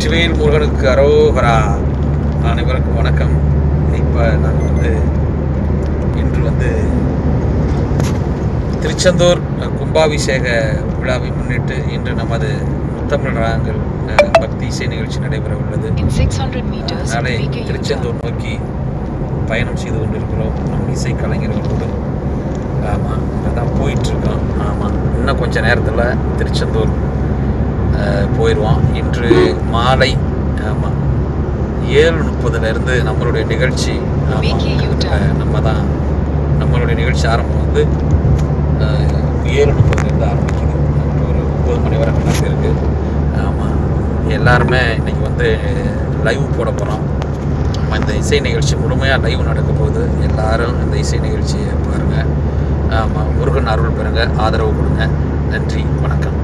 முருகனுக்கு அரோகரா. அனைவருக்கும் வணக்கம். இப்போ நாங்கள் வந்து இன்று வந்து திருச்செந்தூர் கும்பாபிஷேக விழாவை முன்னிட்டு இன்று நமது முத்தமிழ் ராகங்கள் அஹ், பக்தி இசை நிகழ்ச்சி நடைபெற உள்ளது. In 600 meters, நாளை U-turn. திருச்செந்தூர் நோக்கி பயணம் செய்து கொண்டிருக்கிறோம். நம் இசை கலைஞர்களோடு. ஆமாம் அதான் போயிட்டுருக்கோம் ஆமாம் இன்னும் கொஞ்ச நேரத்தில் திருச்செந்தூர் அஹ், போயிடுவோம் இன்று மாலை ஆமாம் ஏழு முப்பதுலேருந்து நம்மளுடைய நிகழ்ச்சி ஆமாம் நம்ம தான் நம்மளுடைய நிகழ்ச்சி ஆரம்பம் வந்து ஏழு முப்பதுலேருந்து ஆரம்பிக்குது. ஒரு ஒம்பது மணி வரை கணக்கு இருக்குது ஆமாம் எல்லாருமே இன்னைக்கு வந்து லைவ் போட போகிறோம் நம்ம இந்த இசை நிகழ்ச்சி முழுமையாக லைவ் நடக்க போகுது. எல்லாரும் இந்த இசை நிகழ்ச்சியை பாருங்கள் ஆமாம் முருகன் அருள் பெறுங்க. ஆதரவு கொடுங்க. நன்றி வணக்கம்.